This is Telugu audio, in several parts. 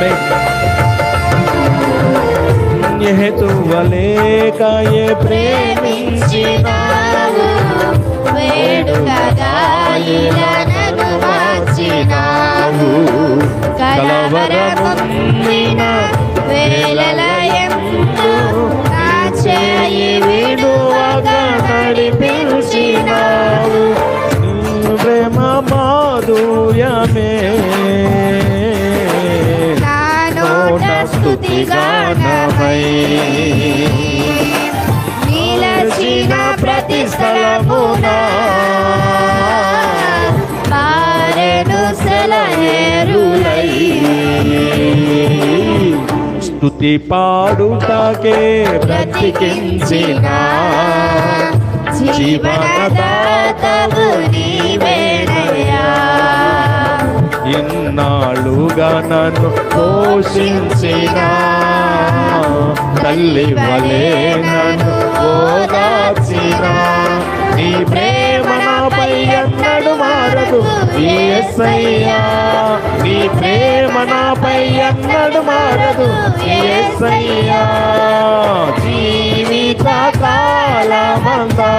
में यह तुवले का ये ప్రేమించినా వేడుకగా ఇలానను మార్చినావు కలవరమున్న వేలలయందు నా చేయి విడువగా నడిపించినావు నీ ప్రేమ మాధుర్యమే నోట స్తుతిగానమై నిలచిన ప్రతి స్థలమున పారెను సెలయేరులై స్తుతి పాడుటకే బ్రతికించిన జీవనదాతవు నీవేనయ్యా నన్ను పోషించిన. తల్లి వలే నన్ను ఓదార్చిన నీ ప్రేమ నాపై ఎన్నడు మారదు ఏసయ్యా నీ ప్రేమ నాపై ఎన్నడు మారదు ఏసయ్యా జీవిత కాలమంతా.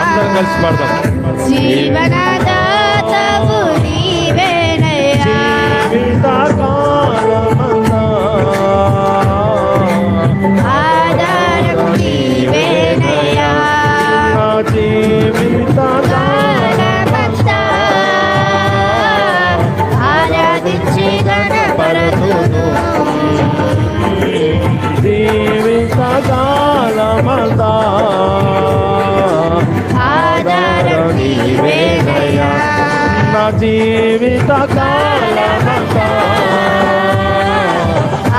అందరం కలిసి పాడదాం జీవనదాతవు నీవేనయ్యా ఆధారం నీవేనయ్యా ఆరాధించి గణపరతును జీవిత కాలమంతా ఆధారం నీవేనయ్యా నా జీవిత కాలమంతా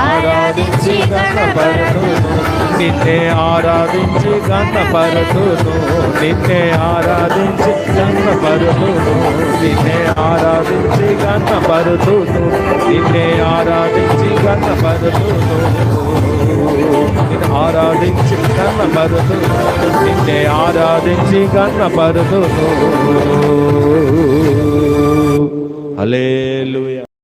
ఆరాధించి గణపరతును నిన్నే ఆరాధించి గణపరతును నిన్నే ఆరాధించి గణపరతును నిన్నే ఆరాధించి గణపరతును నిన్నే ఆరాధించి గణపరతును ఆరాధించి నిన్నే ఆరాధించి గణపరతును హల్లెలూయా.